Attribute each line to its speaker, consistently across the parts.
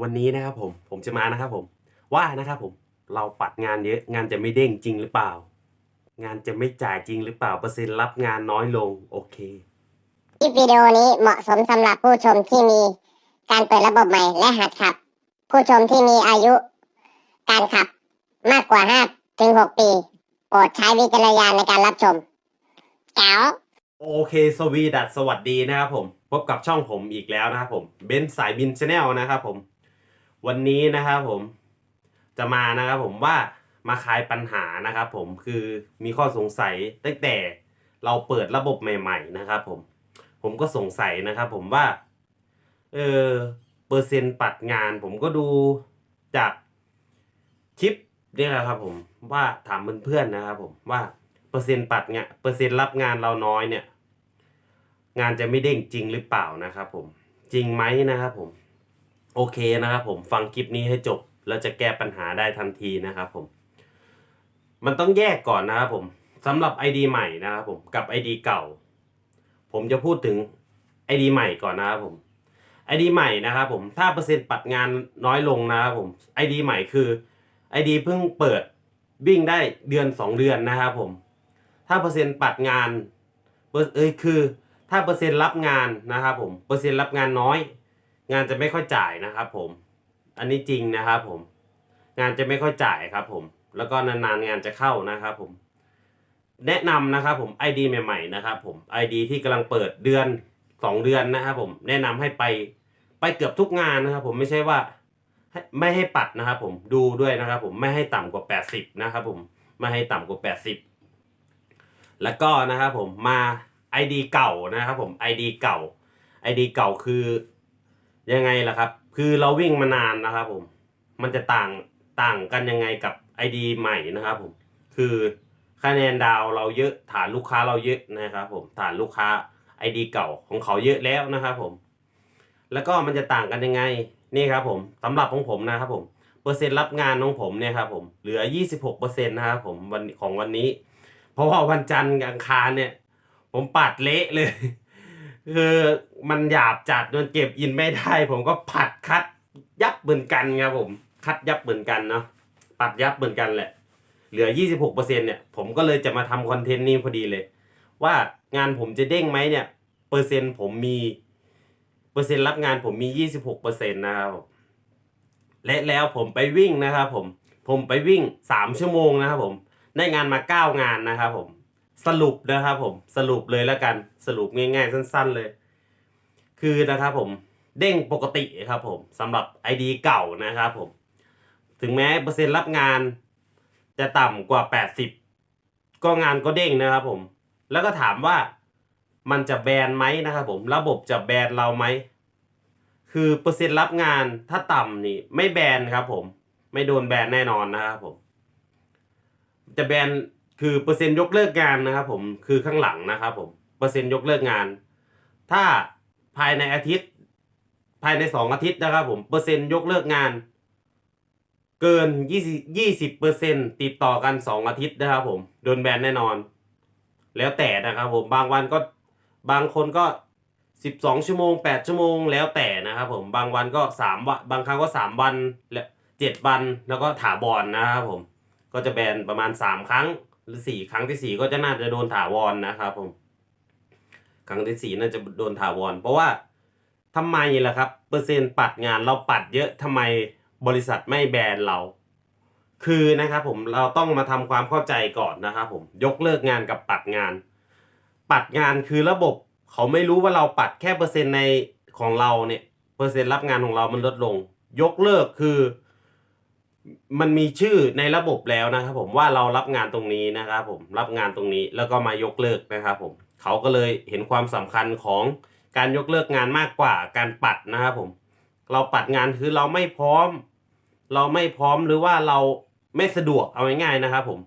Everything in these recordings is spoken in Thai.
Speaker 1: วันนี้นะครับผมผมจะมานะครับผมว่านะครับผมเราปัดงานเยอะงานจะไม่เด้งจริงหรือเปล่า งานจะไม่จ่ายจริงหรือเปล่าเปอร์เซ็นต์รับงานน้อยลงโอเค
Speaker 2: คลิปวิดีโอนี้เหมาะสมสำหรับผู้ชมที่มีการเปิดระบบใหม่และหัดขับ ผู้ชมที่มีอายุการขับมากกว่า5ถึง6ปีโปรดใช้วิจารณญาณในการรับชมแก้ว
Speaker 1: โอเคสวีดัสสวัสดีนะครับผม พบกับช่องผมอีกแล้วนะครับผมเบนซ์สายบินชาแนลนะครับผม วันนี้นะครับผมจะมานะครับผมว่ามาคลายปัญหานะครับผมคือมีข้อสงสัยตั้งแต่เราเปิดระบบใหม่ ๆ นะครับผมผมก็สงสัยนะครับผมว่าเออเปอร์เซ็นต์ปัดงาน ผมก็ดูจากคลิปนี่แหละครับผมว่าถามเพื่อนๆนะครับผมว่าเปอร์เซ็นต์ปัดงานเปอร์เซ็นต์รับงานเราน้อยเนี่ย งานจะไม่เด้งจริงหรือเปล่านะครับผมจริงไหมนะครับผม โอเคนะครับผมฟังคลิปนี้ให้จบ แล้วจะแก้ปัญหาได้ทันทีนะครับผมมันต้องแยกก่อนนะครับผมสำหรับ ID ใหม่นะครับผมกับ ID เก่า ผมจะพูดถึง ID ใหม่ก่อนนะครับผม ID ใหม่นะครับผมถ้าเปอร์เซ็นต์ปัดงานน้อยลงนะครับผม ID ใหม่คือ ID เพิ่งเปิดวิ่งได้เดือน 2 เดือนนะครับผม ถ้าเปอร์เซ็นต์ปัดงานเออ้ยคือ ถ้าเปอร์เซ็นต์รับงานนะครับผมเปอร์เซ็นต์รับงานน้อย งานจะไม่ค่อยจ่ายนะครับ ผม อันนี้จริงนะครับผม งานจะไม่ค่อยจ่ายครับ ผม แล้วก็นานๆงานจะเข้านะครับ ผม แนะนำนะครับ ผม ID ใหม่ๆนะครับ ผม ID ที่กำลังเปิดเดือน 2 เดือนนะครับ ผม แนะนำให้ไปไปเกือบทุกงานนะครับ ผมไม่ใช่ว่าไม่ให้ปัดนะครับผมดูด้วยนะครับ ผมไม่ให้ต่ำกว่า 80 นะครับ ผมไม่ให้ต่ำกว่า 80 แล้วก็นะครับผมมา ID เก่านะครับผม ID เก่า ID เก่าคือ ยังไงล่ะครับ คือเราวิ่งมานานนะครับผม มันจะต่างต่างกันยังไงกับ ID ใหม่นะครับผม คือคะแนนดาวเราเยอะฐานลูกค้าเราเยอะนะครับผมฐานลูกค้า ID เก่าของเขาเยอะแล้วนะครับผม แล้วก็มันจะต่างกันยังไงนี่ครับผมสำหรับของผมนะครับผมเปอร์เซ็นต์รับงานของผมเนี่ยครับผมเหลือ 26%นะครับผมวันของวันนี้ เพราะว่าวันจันทร์อังคารเนี่ย ผมปัดเละเลย คือมันหยาบจัดจนเก็บอินไม่ได้ ผมก็ผัดคัดยับเหมือนกันครับผม คัดยับเหมือนกันเนาะปัดยับเหมือนกันแหละ เหลือ 26%เนี่ยผมก็เลยจะมาทำคอนเทนต์นี้พอดีเลย ว่างานผมจะเด้งไหมเนี่ย เปอร์เซ็นต์ผมมีเปอร์เซ็นต์รับงานผมมี 26%นะครับผมและแล้วผมไปวิ่งนะครับผมผมไปวิ่ง 3 ชั่วโมงนะครับผมได้งานมา 9 งานนะครับผม สรุปนะครับผมสรุปเลยแล้วกันสรุปง่ายๆ สั้น ๆเลย คือนะครับผมเด้งปกติครับผมสำหรับ ID เก่านะครับผม ถึงแม้เปอร์เซ็นต์รับงาน จะต่ำกว่า 80 ก็งานก็เด้งนะครับผม แล้วก็ถามว่ามันจะแบนไหมนะครับผม ระบบจะแบนเราไหม คือเปอร์เซ็นต์รับงานถ้าต่ำนี่ไม่แบนครับผม ไม่โดนแบนแน่นอนนะครับผม จะแบน คือเปอร์เซ็นต์ยกเลิกงานนะครับผมคือข้างหลังนะครับผมเปอร์เซ็นต์ยกเลิกงาน ถ้าภายในอาทิตย์ ภายในสองอาทิตย์นะครับผมเปอร์เซ็นต์ยกเลิกงาน เกินยี่สิบเปอร์เซ็นติดต่อกันสองอาทิตย์นะครับผมโดนแบนแน่นอน แล้วแต่นะครับผมบางวันก็บางคนก็สิบสองชั่วโมงแปดชั่วโมงแล้วแต่นะครับผมบางวันก็สามวันบางครั้งก็สามวันและเจ็ดวันแล้วก็ถาวรนะครับผมก็จะแบนประมาณสามครั้ง หรือสี่ครั้งที่สี่ก็จะน่าจะโดนถาวรนนะครับผมครั้งที่สี่น่าจะโดนถาวร เพราะว่าทำไมล่ะครับ เปอร์เซ็นต์ปัดงานเราปัดเยอะทำไมบริษัทไม่แบนเรา คือนะครับผมเราต้องมาทำความเข้าใจก่อนนะครับผมยกเลิกงานกับปัดงาน ปัดงานคือระบบเขาไม่รู้ว่าเราปัดแค่เปอร์เซ็นต์ในของเราเนี่ยเปอร์เซ็นต์รับงานของเรามันลดลง ยกเลิกคือ มันมีชื่อในระบบแล้วนะครับผมว่าเรารับงานตรงนี้นะครับผมรับงานตรงนี้แล้วก็มายกเลิกนะครับผมเขาก็เลยเห็นความสำคัญของการยกเลิกงานมากกว่าการปัดนะครับผม เราปัดงานคือเราไม่พร้อม เราไม่พร้อมหรือว่าเราไม่สะดวกเอาง่ายๆนะครับผม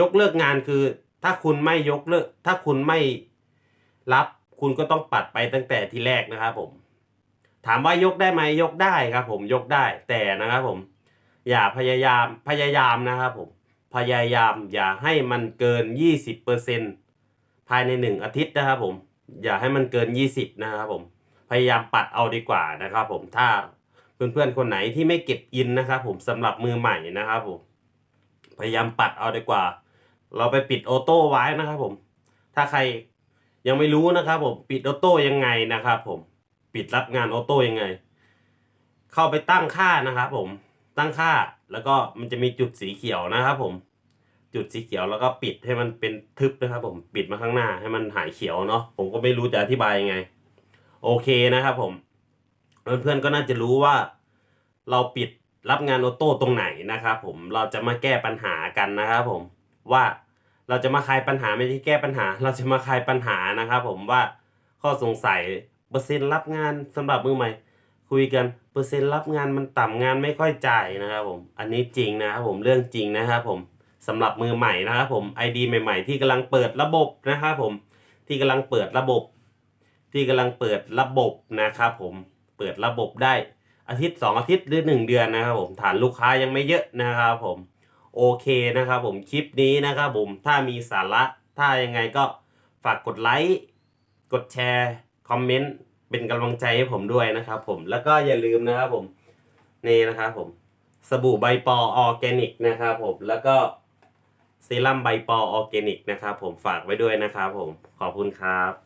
Speaker 1: ยกเลิกงานคือถ้าคุณไม่ยกเลิก ถ้าคุณไม่รับคุณก็ต้องปัดไปตั้งแต่ทีแรกนะครับผม ถามว่ายกได้ไหมยกได้ครับผมยกได้แต่นะครับผม อย่าพยายามพยายามนะครับผมพยายามอย่าให้มันเกิน 20%ภายในหนึ่งอาทิตย์นะครับผมอย่าให้มันเกิน 20 นะครับผมพยายามปัดเอาดีกว่านะครับ ผมถ้าเพื่อนๆคนไหนที่ไม่เก็บอินนะครับ ผมสำหรับมือใหม่นะครับผมพยายามปัดเอาดีกว่า เราไปปิดออโต้ไว้นะครับผม ถ้าใครยังไม่รู้นะครับ ผมปิดออโต้ยังไงนะครับ ผมปิดรับงานออโต้ยังไง เข้าไปตั้งค่านะครับ ผม ตั้งค่าแล้วก็มันจะมีจุดสีเขียวนะครับผมจุดสีเขียวแล้วก็ปิดให้มันเป็นทึบนะครับผมปิดมาข้างหน้าให้มันหายเขียวเนาะผมก็ไม่รู้จะอธิบายยังไง โอเคนะครับผม เพื่อนๆก็น่าจะรู้ว่า เราปิดรับงานออโต้ตรงไหนนะครับผมเราจะมาแก้ปัญหากันนะครับผมว่าเราจะมาคลายปัญหาไม่ใช่แก้ปัญหา เราจะมาคลายปัญหานะครับผมว่าข้อสงสัยเปอร์เซ็นต์รับงานสำหรับมือใหม่ คุยกันเปอร์เซ็นต์รับงานมันต่ำงานไม่ค่อยจ่ายนะครับผม อันนี้จริงนะครับผมเรื่องจริงนะครับผมสำหรับมือใหม่นะครับผม ID ใหม่ ๆ ที่กำลังเปิดระบบนะครับผมที่กำลังเปิดระบบ ที่กำลังเปิดระบบนะครับผมเปิดระบบได้อาทิตย์สองอาทิตย์หรือหนึ่งเดือนนะครับผมฐานลูกค้ายังไม่เยอะนะครับผมโอเคนะครับผมคลิปนี้นะครับผมถ้ามีสาระถ้ายังไงก็ฝากกดไลค์กดแชร์ คอมเมนต์ เป็นกำลังใจให้ผมด้วยนะครับผมแล้วก็อย่าลืมนะครับผมนี่นะครับผมสบู่ใบปอออร์แกนิกนะครับผมแล้วก็เซรั่มใบปอออร์แกนิกนะครับผมฝากไว้ด้วยนะครับผมขอบคุณครับ